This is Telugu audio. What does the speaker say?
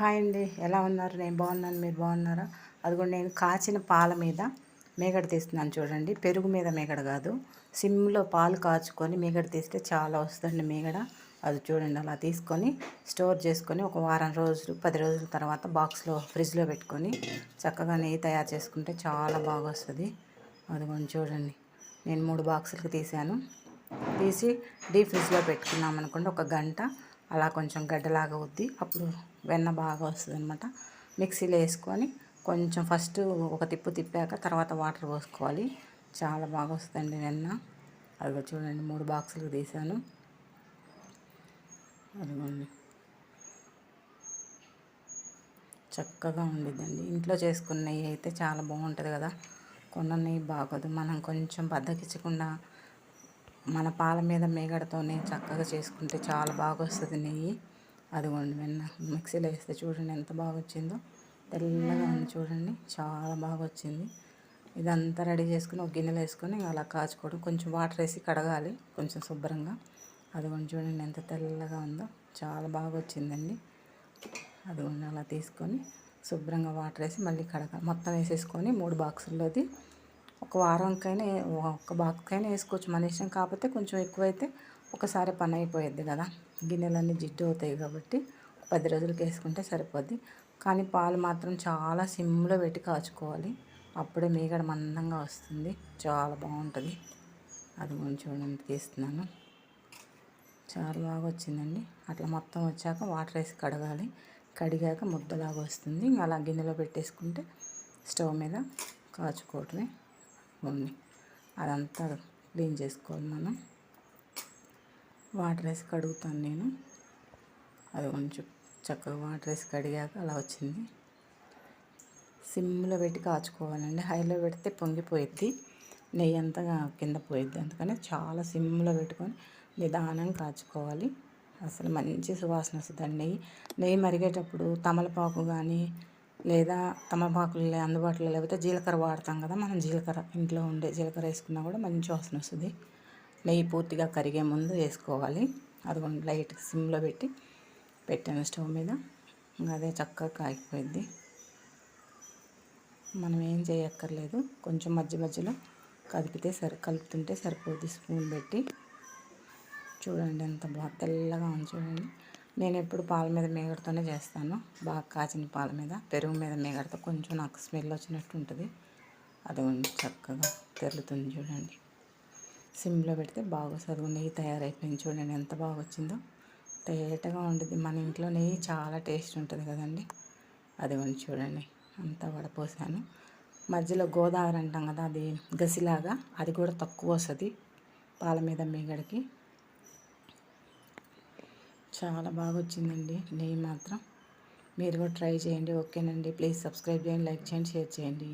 హాయ్ అండి ఎలా ఉన్నారు? నేను బాగున్నాను. మీరు బాగున్నారా? అదిగోండి నేను కాచిన పాల మీద మేగడ తీస్తున్నాను చూడండి. పెరుగు మీద మేగడ కాదు. సిమ్లో పాలు కాచుకొని మేగడ తీస్తే చాలా వస్తుందండి మేగడ. అది చూడండి. అలా తీసుకొని స్టోర్ చేసుకొని ఒక వారం రోజులు పది రోజుల తర్వాత బాక్స్లో ఫ్రిడ్జ్లో పెట్టుకొని చక్కగా నెయ్యి తయారు చేసుకుంటే చాలా బాగా వస్తుంది. అదిగోండి చూడండి. నేను మూడు బాక్సులకు తీసాను తీసి డీప్ ఫ్రిడ్జ్లో పెట్టుకున్నాం అనుకోండి ఒక గంట అలా కొంచెం గడ్డలాగా అవుద్ది. అప్పుడు వెన్న బాగా వస్తుంది అనమాట మిక్సీలో వేసుకొని కొంచెం ఫస్ట్ ఒక తిప్పు తిప్పాక తర్వాత వాటర్ పోసుకోవాలి. చాలా బాగా వస్తుందండి వెన్న. అదిగో చూడండి మూడు బాక్సులు తీసాను. అదిగోండి. చక్కగా ఉండిద్దండి. ఇంట్లో చేసుకున్న నెయ్యి అయితే చాలా బాగుంటుంది కదా. కొన్న నెయ్యి బాగోదు. మనం కొంచెం బద్దకిచ్చకుండా మన పాల మీద మేగడతోనే చక్కగా చేసుకుంటే చాలా బాగా వస్తుంది నెయ్యి. అదిగోండి నిన్న మిక్సీలో వేస్తే చూడండి ఎంత బాగా వచ్చిందో తెల్లగా ఉంది చూడండి చాలా బాగా వచ్చింది ఇదంతా రెడీ చేసుకుని ఒక గిన్నెలో వేసుకొని అలా కాచుకోవడం. కొంచెం వాటర్ వేసి కడగాలి కొంచెం శుభ్రంగా. అదిగోండి చూడండి ఎంత తెల్లగా ఉందో చాలా బాగా వచ్చిందండి అదిగోండి అలా తీసుకొని శుభ్రంగా వాటర్ వేసి మళ్ళీ కడగాలి. మొత్తం వేసేసుకొని మూడు బాక్సుల్లోది ఒక వారంకైనా ఒక బాక్కైనా వేసుకోవచ్చు. మన ఇష్టం కాకపోతే కొంచెం ఎక్కువైతే ఒకసారి పని అయిపోయేది కదా. గిన్నెలన్నీ జిడ్డు అవుతాయి కాబట్టి పది రోజులకి వేసుకుంటే సరిపోద్ది. కానీ పాలు మాత్రం చాలా సిమ్లో పెట్టి కాచుకోవాలి. అప్పుడే మీగడ మందంగా వస్తుంది. చాలా బాగుంటుంది. అది కొంచెం తీస్తున్నాను. చాలా బాగా వచ్చిందండి. అట్లా మొత్తం వచ్చాక వాటర్ వేసి కడగాలి. కడిగాక ముద్దలాగా వస్తుంది. అలా గిన్నెలో పెట్టేసుకుంటే స్టవ్ మీద కాచుకోవటమే. ఉంది అదంతా క్లీన్ చేసుకోవాలి మనం. వాటర్ వేసి కడుగుతాను నేను. అది కొంచెం చక్కగా వాటర్ వేసి కడిగాక అలా వచ్చింది. సిమ్లో పెట్టి కాచుకోవాలండి. హైలో పెడితే పొంగిపోయిద్ది. నెయ్యి అంతగా కింద పోయిద్ది. అందుకని చాలా సిమ్లో పెట్టుకొని నిదానంగా కాచుకోవాలి. అసలు మంచి సువాసన వస్తుంది. నెయ్యి నెయ్యి మరిగేటప్పుడు తమలపాకు కానీ లేదా తమపాకులు అందుబాటులో లేకపోతే జీలకర్ర వాడతాం కదా మనం జీలకర్ర ఇంట్లో ఉండే జీలకర్ర వేసుకున్నా కూడా మంచి వాసన వస్తుంది. నెయ్యి పూర్తిగా కరిగే ముందు వేసుకోవాలి. అది లైట్ సిమ్లో పెట్టి పెట్టాను స్టవ్ మీద. ఇంకా అదే చక్కగా కాగిపోయింది. మనం ఏం చేయక్కర్లేదు కొంచెం మధ్య మధ్యలో కదిపితే సరి కలుపుతుంటే సరిపోద్ది స్పూన్ పెట్టి చూడండి ఎంత బాగా తెల్లగా ఉంది చూడండి. నేను ఎప్పుడు పాల మీద మేగడతోనే చేస్తాను. బాగా కాచిన పాల మీద పెరుగు మీద మేగడతో కొంచెం నాకు స్మెల్ వచ్చినట్టు ఉంటుంది. అది చక్కగా తెరులుతుంది చూడండి. సిమ్లో పెడితే బాగా చదువు నెయ్యి తయారైపోయింది చూడండి ఎంత బాగా వచ్చిందో. తేటగా ఉంటుంది మన ఇంట్లో నెయ్యి చాలా టేస్ట్ ఉంటుంది కదండి. అది చూడండి. అంతా వడపోసాను. మధ్యలో గోదావరి అంటాం కదా అది గసిలాగా అది కూడా తక్కువ వస్తుంది పాల మీద మీగడికి. చాలా బాగా వచ్చిందండి నెయ్యి మాత్రం మీరు కూడా ట్రై చేయండి. ఓకేనండి. ప్లీజ్ సబ్స్క్రైబ్ చేయండి లైక్ చేయండి షేర్ చేయండి.